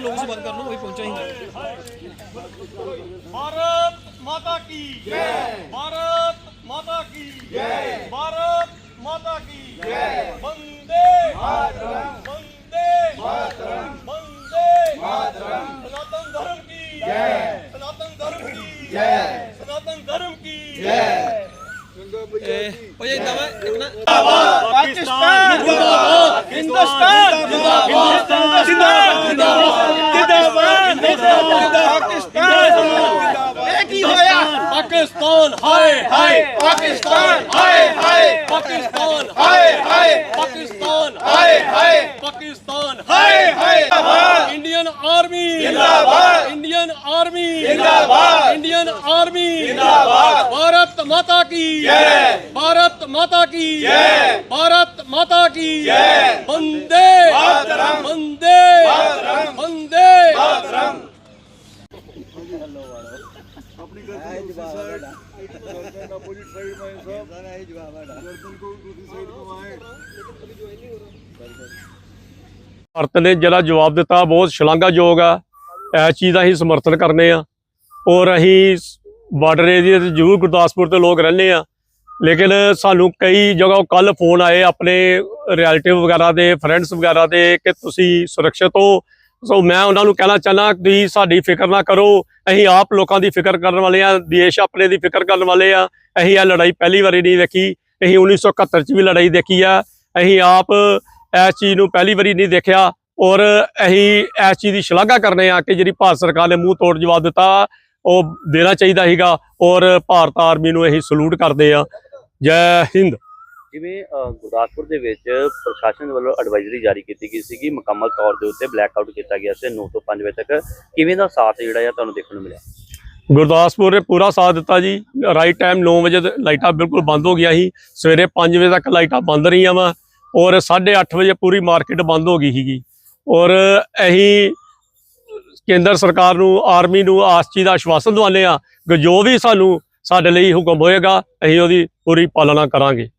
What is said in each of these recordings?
ਲੋਕ ਸਵਾਲ ਕਰਨ ਨੂੰ ਉਹੀ ਪਹੁੰਚਾ ਹੀ भारत माता की जय भारत माता की जय भारत माता की जय वंदे मातरम वंदे मातरम वंदे मातरम सनातन धर्म की जय सनातन धर्म की जय सनातन धर्म की जय ਉਹ ਜੇ ਇਦਾਂ ਵਾ ਇੱਕ ਨਾ पाकिस्तान जिंदाबाद हिंदुस्तान ਪਾਕਿਸਤਾਨ ਹਾਏ ਹਾਏ ਪਾਕਿਸਤਾਨ ਹਾਏ ਹਾਏ ਪਾਕਿਸਤਾਨ ਹਾਏ ਹਾਏ ਪਾਕਿਸਤਾਨ ਹਾਏ ਹਾਏ ਪਾਕਿਸਤਾਨ ਹਾਏ ਹਾਏ ਇੰਡੀਅਨ ਆਰਮੀ ਜਿੰਦਾਬਾਦ ਇੰਡੀਅਨ ਆਰਮੀ ਜਿੰਦਾਬਾਦ ਇੰਡੀਅਨ ਆਰਮੀ ਜਿੰਦਾਬਾਦ ਭਾਰਤ ਮਾਤਾ ਕੀ ਜੈ ਭਾਰਤ ਮਾਤਾ ਕੀ ਜੈ ਭਾਰਤ ਮਾਤਾ ਕੀ ਜੈ ਵੰਦੇ ਮਾਤਰਮ ਵੰਦੇ ਮਾਤਰਮ ਭਾਰਤ ਨੇ ਜਿਹੜਾ ਜਵਾਬ ਦਿੱਤਾ ਬਹੁਤ ਸ਼ਲਾਘਾਯੋਗ ਆ। ਇਸ ਚੀਜ਼ ਦਾ ਹੀ ਸਮਰਥਨ ਕਰਨੇ ਆ। ਔਰ ਅਸੀਂ ਬਾਰਡਰ ਏਰੀਆ ਤੇ ਜ਼ਰੂਰ ਗੁਰਦਾਸਪੁਰ ਦੇ ਲੋਕ ਰਹਿੰਦੇ ਆ। ਲੇਕਿਨ ਸਾਨੂੰ ਕਈ ਜਗ੍ਹਾ ਕੱਲ ਫੋਨ ਆਏ ਆਪਣੇ ਰਿਲੇਟਿਵ ਵਗੈਰਾ ਦੇ ਫਰੈਂਡਸ ਵਗੈਰਾ ਦੇ ਕਿ ਤੁਸੀਂ ਸੁਰੱਖਿਅਤ ਹੋ। ਸੋ ਮੈਂ ਉਹਨਾਂ ਨੂੰ ਕਹਿਣਾ ਚਾਹਨਾ ਤੁਸੀਂ ਸਾਡੀ ਫਿਕਰ ਨਾ ਕਰੋ। ਅਸੀਂ ਆਪ ਲੋਕਾਂ ਦੀ ਫਿਕਰ ਕਰਨ ਵਾਲੇ ਆ ਦੇਸ਼ ਆਪਣੇ ਦੀ ਫਿਕਰ ਕਰਨ ਵਾਲੇ ਆ ਅਸੀਂ ਇਹ ਲੜਾਈ ਪਹਿਲੀ ਵਾਰੀ ਨਹੀਂ ਵੇਖੀ ਅਸੀਂ 1971 ਚ ਵੀ ਲੜਾਈ ਦੇਖੀ ਆ। ਅਸੀਂ ਆਪ ਇਸ ਚੀਜ਼ ਨੂੰ ਪਹਿਲੀ ਵਾਰੀ ਨਹੀਂ ਦੇਖਿਆ ਔਰ ਅਸੀਂ ਇਸ ਚੀਜ਼ ਦੀ ਸ਼ਲਾਘਾ ਕਰਨੇ ਆ ਕਿ ਜਿਹੜੀ ਭਾਰਤ ਸਰਕਾਰ ਨੇ ਮੂੰਹ ਤੋੜ ਜਵਾਬ ਦਿੱਤਾ, ਉਹ ਦੇਣਾ ਚਾਹੀਦਾ ਸੀਗਾ ਔਰ ਭਾਰਤ ਆਰਮੀ ਨੂੰ ਅਸੀਂ ਸਲੂਟ ਕਰਦੇ ਆ ਜੈ ਹਿੰਦ। ਜਿਵੇਂ ਗੁਰਦਾਸਪੁਰ ਦੇ ਵਿੱਚ ਪ੍ਰਸ਼ਾਸਨ ਵੱਲੋਂ ਐਡਵਾਈਜ਼ਰੀ ਜਾਰੀ ਕੀਤੀ ਗਈ ਸੀਗੀ, ਮੁਕੰਮਲ ਤੌਰ ਦੇ ਉੱਤੇ ਬਲੈਕ ਆਊਟ ਕੀਤਾ ਗਿਆ ਸੀ 9 ਤੋਂ 5 ਵਜੇ ਤੱਕ। ਕਿਵੇਂ ਦਾ ਸਾਥ ਜਿਹੜਾ ਆ ਤੁਹਾਨੂੰ ਦੇਖਣ ਨੂੰ ਮਿਲਿਆ? ਗੁਰਦਾਸਪੁਰ ਨੇ ਪੂਰਾ ਸਾਥ ਦਿੱਤਾ ਜੀ। ਰਾਈਟ ਟਾਈਮ 9 ਵਜੇ ਲਾਈਟਾਂ ਬਿਲਕੁਲ ਬੰਦ ਹੋ ਗਿਆ ਸੀ। ਸਵੇਰੇ 5 ਵਜੇ ਤੱਕ ਲਾਈਟਾਂ ਬੰਦ ਰਹੀਆਂ ਵਾ ਔਰ 8:30 ਵਜੇ ਪੂਰੀ ਮਾਰਕੀਟ ਬੰਦ ਹੋ ਗਈ ਸੀਗੀ। ਔਰ ਅਸੀਂ ਕੇਂਦਰ ਸਰਕਾਰ ਨੂੰ ਆਰਮੀ ਨੂੰ ਆਸ ਚੀਜ਼ ਦਾ ਆਸ਼ਵਾਸਨ ਦਵਾਉਂਦੇ ਆ ਕਿ ਜੋ ਵੀ ਸਾਨੂੰ ਸਾਡੇ ਲਈ ਹੁਕਮ ਹੋਏਗਾ, ਅਸੀਂ ਉਹਦੀ ਪੂਰੀ ਪਾਲਣਾ ਕਰਾਂਗੇ।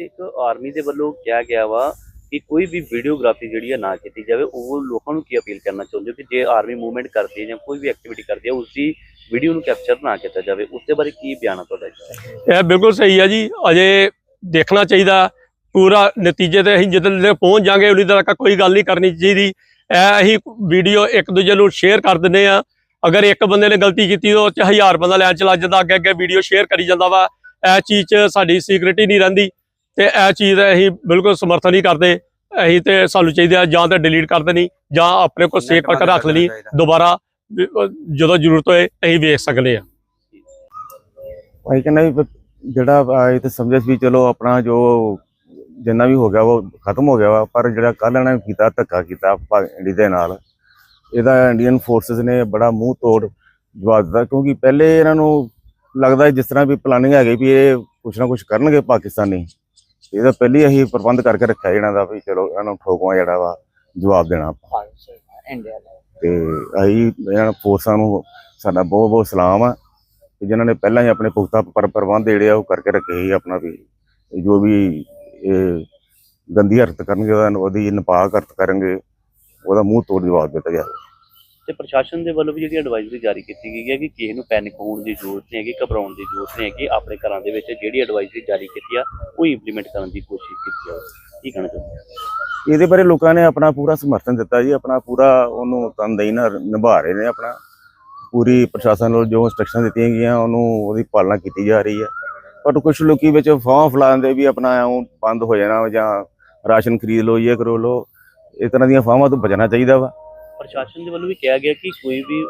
ਤੇ ਇੱਕ ਆਰਮੀ ਦੇ ਵੱਲੋਂ ਕਿਹਾ ਗਿਆ ਵਾ ਕਿ ਕੋਈ ਵੀ ਵੀਡੀਓਗ੍ਰਾਫੀ ਜਿਹੜੀ ਆ ਨਾ ਕੀਤੀ ਜਾਵੇ, ਉਹ ਲੋਕਾਂ ਨੂੰ ਕੀ ਅਪੀਲ ਕਰਨਾ ਚਾਹੁੰਦੇ ਹੋ ਕਿ ਜੇ ਆਰਮੀ ਮੂਵਮੈਂਟ ਕਰਦੀ ਹੈ ਜਾਂ ਕੋਈ ਵੀ ਐਕਟੀਵਿਟੀ ਕਰਦੀ ਹੈ ਉਸ ਦੀ ਵੀਡੀਓ ਨੂੰ ਕੈਪਚਰ ਨਾ ਕੀਤਾ ਜਾਵੇ? ਉਸ ਦੇ ਬਾਰੇ ਕੀ ਬਿਆਨ ਆ ਤੁਹਾਡਾ ਇਹ ਬਿਲਕੁਲ ਸਹੀ ਹੈ ਜੀ। ਅਜੇ ਦੇਖਣਾ ਚਾਹੀਦਾ, ਪੂਰਾ ਨਤੀਜੇ ਤੇ ਅਸੀਂ ਜਦੋਂ ਤੱਕ ਪਹੁੰਚ ਜਾਾਂਗੇ ਉਨੀ ਤੱਕ ਕੋਈ ਗੱਲ ਨਹੀਂ ਕਰਨੀ ਚਾਹੀਦੀ। ਇਹ ਅਸੀਂ ਵੀਡੀਓ ਇੱਕ ਦੂਜੇ ਨੂੰ ਸ਼ੇਅਰ ਕਰ ਦਿੰਦੇ ਆ। ਅਗਰ ਇੱਕ ਬੰਦੇ ਨੇ ਗਲਤੀ ਕੀਤੀ ਤਾਂ ਉਹ ਚ ਹਜ਼ਾਰ ਬੰਦਾ ਲੈਣ ਚਲਾ ਜਾਂਦਾ ਅੱਗੇ ਅੱਗੇ ਵੀਡੀਓ ਸ਼ੇਅਰ ਕਰੀ ਜਾਂਦਾ ਵਾ। ਇਹ ਚੀਜ਼ 'ਚ ਸਾਡੀ ਸੀਕ੍ਰੀਟੀ ਨਹੀਂ ਰਹਿੰਦੀ। ਤੇ ਇਹ ਚੀਜ਼ ਦਾ ਅਸੀਂ ਬਿਲਕੁਲ ਸਮਰਥਨ ਨਹੀਂ ਕਰਦੇ। ਅਸੀਂ ਤੇ ਸਾਨੂੰ ਚਾਹੀਦਾ ਜਾਂ ਤਾਂ ਡਿਲੀਟ ਕਰ ਦੇਣੀ ਜਾਂ ਆਪਣੇ ਕੋਲ ਸੇਵ ਕਰਕੇ ਰੱਖ ਲੈਣੀ। ਦੁਬਾਰਾ ਜਦੋਂ ਜ਼ਰੂਰਤ ਹੋਏ ਅਸੀਂ ਵੇਖ ਸਕਦੇ ਆ ਭਾਈ ਕਹਿੰਦਾ ਵੀ ਜਿਹੜਾ ਇਹ ਤਾਂ ਸਮਝਿਆ ਸੀ ਵੀ ਚਲੋ ਆਪਣਾ ਜੋ ਜਿੰਨਾ ਵੀ ਹੋ ਗਿਆ ਉਹ ਖਤਮ ਹੋ ਗਿਆ ਵਾ ਪਰ ਜਿਹੜਾ ਕੱਲ ਇਹਨਾਂ ਨੇ ਕੀਤਾ ਧੱਕਾ ਕੀਤਾ ਇੰਡੀ ਦੇ ਨਾਲ ਇਹਦਾ ਇੰਡੀਅਨ ਫੋਰਸਸ ਨੇ ਬੜਾ ਮੂੰਹ ਤੋੜ ਜਵਾਬ ਦਿੱਤਾ। ਕਿਉਂਕਿ ਪਹਿਲੇ ਇਹਨਾਂ ਨੂੰ ਲੱਗਦਾ ਸੀ ਜਿਸ ਤਰ੍ਹਾਂ ਵੀ ਪਲਾਨਿੰਗ ਹੈਗੀ ਵੀ ਇਹ ਕੁਛ ਨਾ ਕੁਛ ਕਰਨਗੇ ਪਾਕਿਸਤਾਨੀ। ਇਹਦਾ ਪਹਿਲੀ ਅਸੀਂ ਪ੍ਰਬੰਧ ਕਰਕੇ ਰੱਖਿਆ ਇਹਨਾਂ ਦਾ ਵੀ ਚਲੋ ਇਹਨਾਂ ਨੂੰ ਠੋਕਵਾ ਜਿਹੜਾ ਵਾ ਜਵਾਬ ਦੇਣਾ ਆਪਾਂ। ਤੇ ਅਸੀਂ ਇਹਨਾਂ ਫੋਰਸਾਂ ਨੂੰ ਸਾਡਾ ਬਹੁਤ ਬਹੁਤ ਸਲਾਮ ਆ ਤੇ ਜਿਨ੍ਹਾਂ ਨੇ ਪਹਿਲਾਂ ਹੀ ਆਪਣੇ ਪੁਖਤਾ ਪਰ ਪ੍ਰਬੰਧ ਜਿਹੜੇ ਆ ਉਹ ਕਰਕੇ ਰੱਖੇ ਸੀ ਆਪਣਾ ਵੀ। ਜੋ ਵੀ ਇਹ ਗੰਦੀ ਹਰਕਤ ਕਰਨਗੇ ਉਹਦਾ ਉਹਦੀ ਨਿਪਾਕ ਹਰਕਤ ਕਰਨਗੇ ਉਹਦਾ ਮੂੰਹ ਤੋੜ ਜਵਾਬ ਦਿੱਤਾ ਜਾਵੇ। ਤੇ ਪ੍ਰਸ਼ਾਸਨ ਦੇ ਵੱਲੋਂ ਵੀ ਜਿਹੜੀ ਐਡਵਾਈਜ਼ਰੀ ਜਾਰੀ ਕੀਤੀ ਗਈ ਹੈ ਕਿ ਕਿਸੇ ਨੂੰ ਪੈਨਿਕ ਹੋਣ ਦੀ ਜ਼ਰੂਰਤ ਨਹੀਂ ਹੈਗੀ, ਘਬਰਾਉਣ ਦੀ ਜ਼ਰੂਰਤ ਨਹੀਂ ਹੈਗੀ, ਆਪਣੇ ਘਰਾਂ ਦੇ ਵਿੱਚ ਜਿਹੜੀ ਐਡਵਾਈਜ਼ਰੀ ਜਾਰੀ ਕੀਤੀ ਆ, ਉਹ ਇੰਪਲੀਮੈਂਟ ਕਰਨ ਦੀ ਕੋਸ਼ਿਸ਼ ਕੀਤੀ ਜਾਵੇ। ਕੀ ਕਹਿਣਾ ਚਾਹੁੰਦੇ ਇਹਦੇ ਬਾਰੇ ਲੋਕਾਂ ਨੇ ਆਪਣਾ ਪੂਰਾ ਸਮਰਥਨ ਦਿੱਤਾ ਜੀ, ਆਪਣਾ ਪੂਰਾ ਉਹਨੂੰ ਤਨਦੇਹੀ ਨਾਲ ਨਿਭਾ ਰਹੇ ਨੇ ਆਪਣਾ। ਪੂਰੀ ਪ੍ਰਸ਼ਾਸਨ ਵੱਲੋਂ ਜੋ ਇੰਸਟਰਕਸ਼ਨ ਦਿੱਤੀਆਂ ਗਈਆਂ, ਉਹਨੂੰ ਉਹਦੀ ਪਾਲਣਾ ਕੀਤੀ ਜਾ ਰਹੀ ਹੈ। ਪਰ ਕੁਝ ਲੋਕੀ ਵਿੱਚ ਫਾਹ ਫਲਾਉਂਦੇ ਵੀ ਆਪਣਾ ਬੰਦ ਹੋ ਜਾਣਾ ਜਾਂ ਰਾਸ਼ਨ ਖਰੀਦ ਲਓ ਇਹ ਕਰੋ ਲੋ ਇਸ ਤਰ੍ਹਾਂ ਦੀਆਂ ਫਾਹਾਂ ਤੋਂ ਬਚਣਾ ਚਾਹੀਦਾ ਵਾ। ਪ੍ਰਸ਼ਾਸਨ ਦੇ ਵੱਲੋਂ ਵੀ ਕਿਹਾ ਗਿਆ ਕਿ ਕੋਈ ਵੀ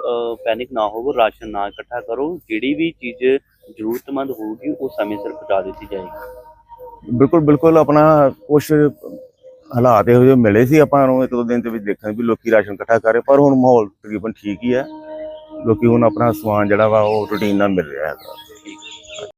ਪੈਨਿਕ ਨਾ ਹੋਵੋ, ਰਾਸ਼ਨ ਨਾ ਇਕੱਠਾ ਕਰੋ। ਜਿਹੜੀ ਵੀ ਚੀਜ਼ ਜ਼ਰੂਰਤਮੰਦ ਹੋਊਗੀ, ਉਹ ਸਮੇਂ ਸਿਰ ਪਹੁੰਚਾ ਦਿੱਤੀ ਜਾਏਗੀ। ਬਿਲਕੁਲ ਬਿਲਕੁਲ ਆਪਣਾ ਕੁਛ ਹਾਲਾਤ ਇਹੋ ਜਿਹੇ ਮਿਲੇ ਸੀ ਆਪਾਂ ਨੂੰ, ਇੱਕ ਦੋ ਦਿਨ ਦੇ ਵਿੱਚ ਦੇਖਣ ਵੀ ਲੋਕੀ ਰਾਸ਼ਨ ਇਕੱਠਾ ਕਰ ਰਹੇ, ਪਰ ਹੁਣ ਮਾਹੌਲ ਤਕਰੀਬਨ ਠੀਕ ਹੀ ਹੈ। ਲੋਕੀ ਹੁਣ ਆਪਣਾ ਸਮਾਨ ਜਿਹੜਾ ਵਾ, ਉਹ ਰੂਟੀਨ ਨਾਲ ਮਿਲ ਰਿਹਾ ਹੈਗਾ।